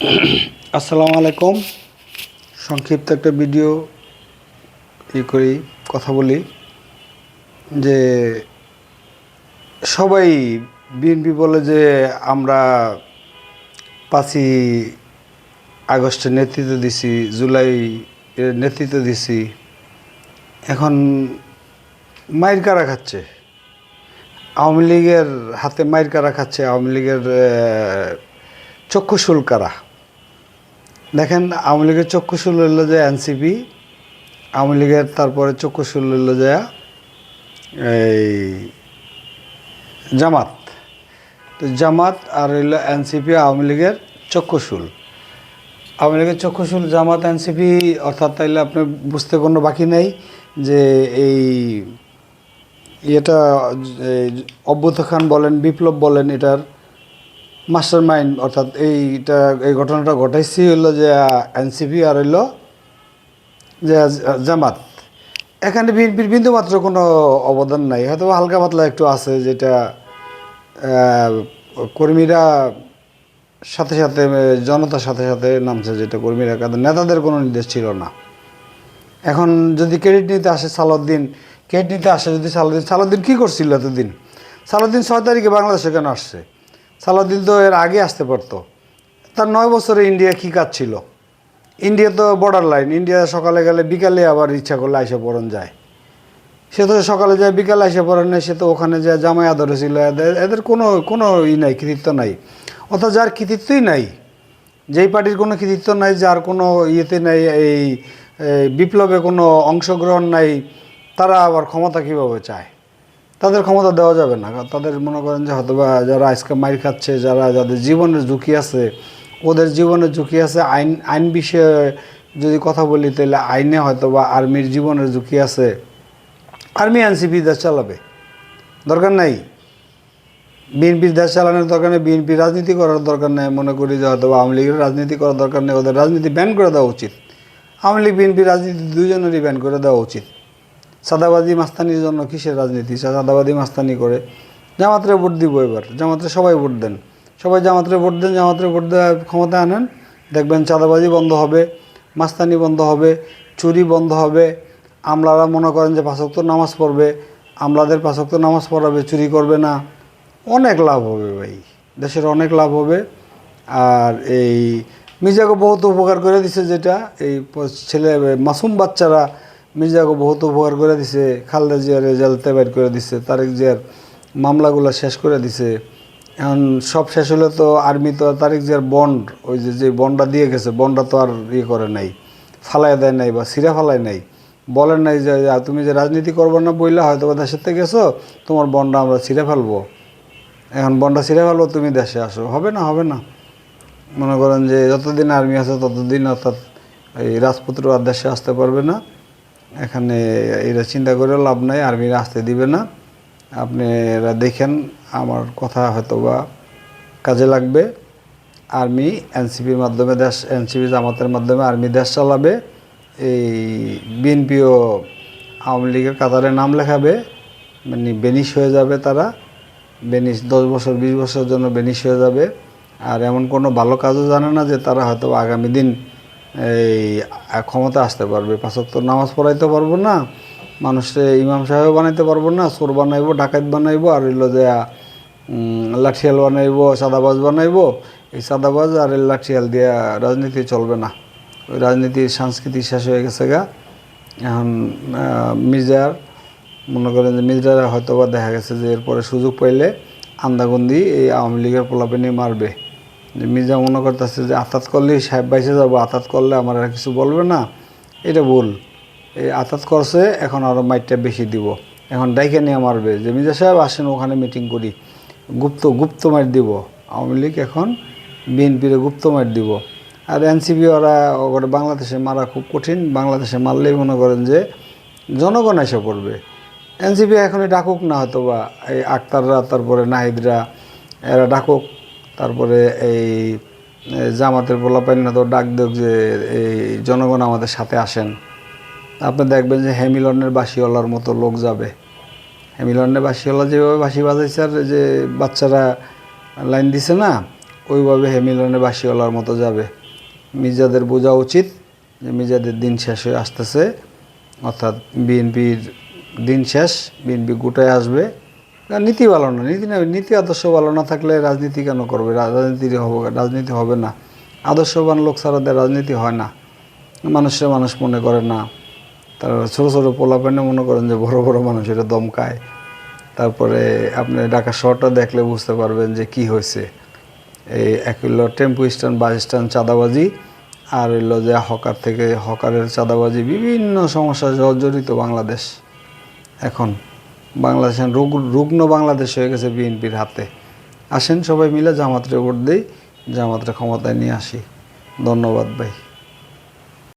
আসসালামু আলাইকুম। সংক্ষিপ্ত একটা ভিডিও ই করি, কথা বলি, যে সবাই বিএনপি বলে যে আমরা পাঁচই আগস্টের নেতৃত্ব দিছি জুলাই নেতৃত্ব দিছি, এখন মায়ের কারা খাচ্ছে? আওয়ামী লীগের হাতে মায়ের কারা খাচ্ছে? আওয়ামী লীগের চক্ষুশুল কারা? দেখেন, আওয়ামী লীগের চক্ষুশুল হইল যে এনসিপি, আওয়ামী লীগের তারপরে চক্ষুশুল হইল যে এই জামাত। তো জামাত আর হইল এনসিপি, আওয়ামী লীগের চক্ষুশুল আওয়ামী লীগের চক্ষুশুল জামাত, এনসিপি, অর্থাৎ তাইলে আপনি বুঝতে কোনো বাকি নেই যে এই এটা এই অভ্যুত খান বলেন, বিপ্লব বলেন, এটার মাস্টার মাইন্ড অর্থাৎ এইটা, এই ঘটনাটা ঘটাইছি হইল যে এনসিপি আর হইল যে জামাত। এখানে বিএনপির বিন্দু মাত্র কোনো অবদান নাই। হয়তো হালকা পাতলা একটু আছে যেটা কর্মীরা সাথে সাথে জনতার সাথে সাথে নামছে যেটা কর্মীরা নেতাদের কোনো নির্দেশ ছিল না। এখন যদি ক্রেডিট নিতে আসে সালাউদ্দিন, ক্রেডিট নিতে আসে যদি সালাউদ্দিন সালাউদ্দিন কী করছিল এতদিন? সালাউদ্দিন ছয় তারিখে বাংলাদেশে কেন আসছে? সালাউদ্দিন তো এর আগে আসতে পারতো। তার নয় বছরে ইন্ডিয়া কী কাজ ছিল? ইন্ডিয়া তো বর্ডার লাইন ইন্ডিয়া সকালে গেলে বিকালে আবার ইচ্ছা করলে আইসে পড়ন যায়। সে তো সকালে যায়, বিকালে এসে পড়েন না সে তো ওখানে যায়, জামাই আদরে ছিল, এদের কোনো কোনো ই নাই, কৃতিত্ব নাই। অর্থাৎ যার কৃতিত্বই নাই, যেই পার্টির কোনো কৃতিত্ব নাই, যার কোনো ইয়েতে নাই এই বিপ্লবে কোনো অংশগ্রহণ নাই, তারা আবার ক্ষমতা কীভাবে চায়? তাদের ক্ষমতা দেওয়া যাবে না। তাদের মনে করেন যে হয়তো যারা আজকে মাইর খাচ্ছে, যারা যাদের জীবনের ঝুঁকি আছে, ওদের জীবনের ঝুঁকি আছে, আইন আইন বিষয়ে যদি কথা বলি, তাহলে আইনে হয়তো বা আর্মির জীবনের ঝুঁকি আছে। আর্মি, এনসিপি দেশ চালাবে। দরকার নাই। বিএনপির দেশ চালানোর দরকার নেই, বিএনপি রাজনীতি করার দরকার নেই। মনে করি যে হয়তো বা আওয়ামী লীগের রাজনীতি করার দরকার নেই, ওদের রাজনীতি ব্যান করে দেওয়া উচিত। আওয়ামী লীগ, বিএনপি রাজনীতি দুজনেরই ব্যান করে দেওয়া উচিত। সাদাবাদী মাস্তানির জন্য কিসের রাজনীতি? সাদাবাদী মাস্তানি করে। জামাতরে ভোট দিব এবার। জামাতরে সবাই ভোট দেন। সবাই জামাতরে ভোট দেন, জামাতরে ভোট দেওয়ার ক্ষমতা আনেন। দেখবেন চাঁদাবাজি বন্ধ হবে, মাস্তানি বন্ধ হবে, চুরি বন্ধ হবে। আমলারা মনে করেন যে পাঁচক্ত নামাজ পড়বে। আমলাদের পাঁচক্ত নামাজ পড়াবে, চুরি করবে না। অনেক লাভ হবে ভাই। দেশের অনেক লাভ হবে। আর এই মির্জাকে বহুত উপকার করে দিছে যেটা। এই ছেলে, মাসুম বাচ্চারা মির্জাকে বহুত উপকার করে দিছে, খালেদা জিয়ার রেজাল্ট বের করে দিছে, তারেক জিয়ার মামলাগুলো শেষ করে দিছে। এখন সব শেষ হলে তো আর্মি তো তারেক জিয়ার বন্ড, ওই যে যে বন্ডটা দিয়ে গেছে, বন্ডটা তো আর ইয়ে করে নাই ফালাই দেয় নাই বা সিরা ফালাই নাই। বলেন নাই যে তুমি যে রাজনীতি করব না বইলা, হয়তো বা দেশের থেকে গেছো, তোমার বন্ডটা আমরা ছিঁড়ে ফেলব। এখন বন্ডা ছিঁড়ে ফেলব, তুমি দেশে আসো। হবে না হবে না। মনে করেন যে, যতদিন আর্মি আছে, ততদিন অর্থাৎ এই রাজপুত্র আর দেশে আসতে পারবে না। এখানে এরা চিন্তা করে লাভ নাই আর্মিরা আসতে দিবে না। আপনি এরা দেখেন, আমার কথা হয়তো বা কাজে লাগবে। আর্মি, এনসিপির মাধ্যমে দেশ, এনসিপি জামাতের মাধ্যমে আর্মি দেশ চালাবে। এই বিএনপিও আওয়ামী লীগের কাতারে নাম লেখাবে মানে বেনিশ হয়ে যাবে তারা। বেনিশ দশ বছর, বিশ বছরের জন্য বেনিশ হয়ে যাবে। আর এমন কোনো ভালো কাজও জানে না যে তারা হয়তো আগামী দিন এই ক্ষমতা আসতে পারবে পাঁচক্ত নামাজ পড়াইতে পারব না মানুষে ইমাম সাহেব বানাইতে পারব না সোর বানাইবো, ডাকাত বানাইবো, আর হইল যে লাঠিয়াল বানাইবো সাদাবাজ বানাইবো, এই সাদাবাজ আর লাঠিয়াল দিয়ে রাজনীতি চলবে না। ওই রাজনীতির সংস্কৃতি শেষ হয়ে গেছে গা। এখন মির্জার, মনে করেন যে মির্জারা হয়তো বা দেখা গেছে যে এরপরে সুযোগ পাইলে আন্দাগন্দি এই আওয়ামী লীগের পোলাপেনি মারবে। যে মির্জা মনে করতেছে যে আতাত করলেই সাহেব বাইসে যাব, আতাত করলে আমার আর কিছু বলবে না। এটা ভুল। এই আতাত করছে, এখন আরও মাইটটা বেশি দিব। এখন ডাইকে নিয়ে মারবে। যে মির্জা সাহেব, আসেন, ওখানে মিটিং করি। গুপ্ত গুপ্ত মাইট দিব। আওয়ামী লীগ এখন বিএনপির গুপ্ত মাইট দিব। আর এনসিপি ওরা ওরা বাংলাদেশে মারা খুব কঠিন। বাংলাদেশে মারলেই মনে করেন যে জনগণ এসে পড়বে। এনসিপি এখনই ডাকুক না হয়তো বা এই আক্তাররা, তারপরে নাহিদরা, এরা ডাকুক। তারপরে এই জামাতের পোলাপাইন তো ডাক দেখ যে এই জনগণ আমাদের সাথে আসেন। আপনি দেখবেন যে হেমিলনের বাসিওয়ালার মতো লোক যাবে। হেমিলনের বাসিওয়ালা যেভাবে বাসি বাজাইছে আর যে বাচ্চারা লাইন দিছে না, ওইভাবে হেমিলনে বাসিওয়ালার মতো যাবে। মির্জাদের বোঝা উচিত যে মির্জাদের দিন শেষ হয়ে আসতেছে, অর্থাৎ বিএনপির দিন শেষ, বিএনপি গোটায় আসবে। না, নীতি ভালো না। নীতি না নীতি আদর্শ ভালো না থাকলে রাজনীতি কেন করবে? রাজনীতি হবে রাজনীতি হবে না। আদর্শবান লোক ছাড়া রাজনীতি হয় না। মানুষের মানুষ মনে করে না। তার ছোটো ছোটো পোলাপেনে মনে করেন যে বড় বড় মানুষ এটা দমকায়। তারপরে আপনি ঢাকা শহরটা দেখলে বুঝতে পারবেন যে কি হয়েছে। এই এক হইল টেম্পু স্ট্যান্ড বাস স্ট্যান্ড চাঁদাবাজি আর হইল যে হকার থেকে হকারের চাঁদাবাজি বিভিন্ন সমস্যা জর্জরিত বাংলাদেশ। এখন বাংলাদেশের রুগ রুগ্ন বাংলাদেশ হয়ে গেছে বিএনপির হাতে। আসেন সবাই মিলে জামাতরে ভোট দিই, জামাতরে ক্ষমতায় নিয়ে আসি। ধন্যবাদ ভাই।